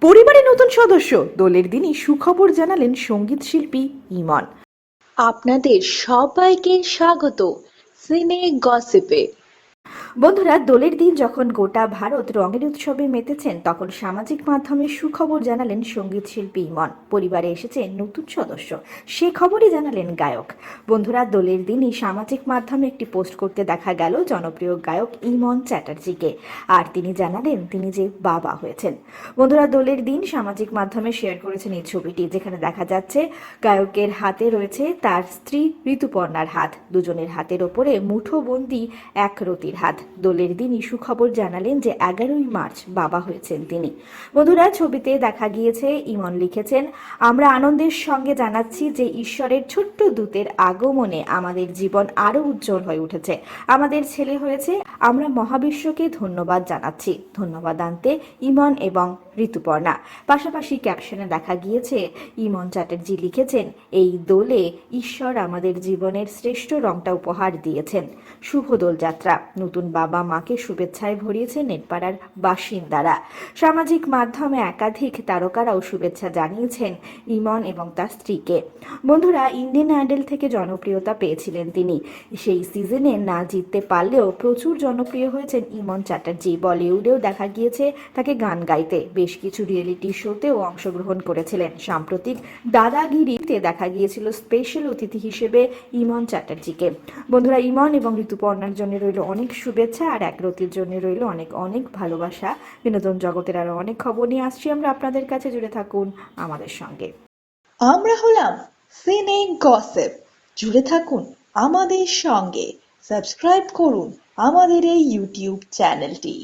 পরিবারে নতুন সদস্য। দলের দিনই সুখবর জানালেন সংগীত শিল্পী ইমন। আপনাদের সবাইকে স্বাগত। সিনে গসিপে। বন্ধুরা, দোলের দিন যখন গোটা ভারত রঙের উৎসবে মেতেছেন, তখন সামাজিক মাধ্যমে সুখবর জানালেন সংগীত শিল্পী ইমন। পরিবারে এসেছে নতুন সদস্য। সে খবরই জানালেন গায়ক। বন্ধুরা, দোলের দিনই সামাজিক মাধ্যমে একটি পোস্ট করতে দেখা গেল জনপ্রিয় গায়ক ইমন চ্যাটার্জিকে। আর তিনি জানালেন, তিনি যে বাবা হয়েছেন। বন্ধুরা, দোলের দিন সামাজিক মাধ্যমে শেয়ার করেছেন এই ছবিটি, যেখানে দেখা যাচ্ছে, গায়কের হাতে রয়েছে তার স্ত্রী ঋতুপর্ণার হাত। দুজনের হাতের ওপরে মুঠোবন্দি এক রতির হাত। দোলের দিনই সুখবর জানালেন যে এগারোই মার্চ বাবা হয়েছেন তিনি। বন্ধুরা, ছবিতে দেখা গিয়েছে, ইমন লিখেছেন, আমরা আনন্দের সঙ্গে জানাচ্ছি যে ঈশ্বরের ছোট্ট দূতের আগমনে আমাদের জীবন আরও উজ্জ্বল হয়ে উঠেছে। আমাদের ছেলে হয়েছে, আমরা মহাবিশ্বকে ধন্যবাদ জানাচ্ছি। ধন্যবাদ আনতে ইমন এবং ঋতুপর্ণা। পাশাপাশি ক্যাপশনে দেখা গিয়েছে, ইমন চ্যাটার্জি লিখেছেন, এই দোলে ঈশ্বর আমাদের জীবনের শ্রেষ্ঠ রংটা উপহার দিয়েছেন। শুভ দোলযাত্রা। নতুন বাবা মাকে শুভেচ্ছায় ভরিয়েছেন নেটপাড়ার বাসিন্দারা। সামাজিক মাধ্যমে একাধিক তারকারাও শুভেচ্ছা জানিয়েছেন ইমন এবং তার স্ত্রীকে। বন্ধুরা, ইন্ডিয়ান আইডল থেকে জনপ্রিয়তা পেয়েছিলেন তিনি। সেই সিজনে না জিততে পারলেও প্রচুর জনপ্রিয় হয়েছেন ইমন চ্যাটার্জি। বলিউডেও দেখা গিয়েছে তাকে গান গাইতে। বেশ কিছু রিয়েলিটি শোতেও অংশগ্রহণ করেছিলেন। সাম্প্রতিক দাদাগিরিতে দেখা গিয়েছিল স্পেশাল অতিথি হিসেবে ইমন চ্যাটার্জিকে। বন্ধুরা, ইমন এবং ঋতুপর্ণার জন্য রইল অনেক শুভেচ্ছা আর একরতির জন্য রইল অনেক অনেক ভালোবাসা। বিনোদন জগতের আরও অনেক খবর নিয়ে আসছি আমরা আপনাদের কাছে। জুড়ে থাকুন আমাদের সঙ্গে। আমরা হলাম সিনে গসেপ। জুড়ে থাকুন আমাদের সঙ্গে। সাবস্ক্রাইব করুন আমাদের এই ইউটিউব চ্যানেলটি।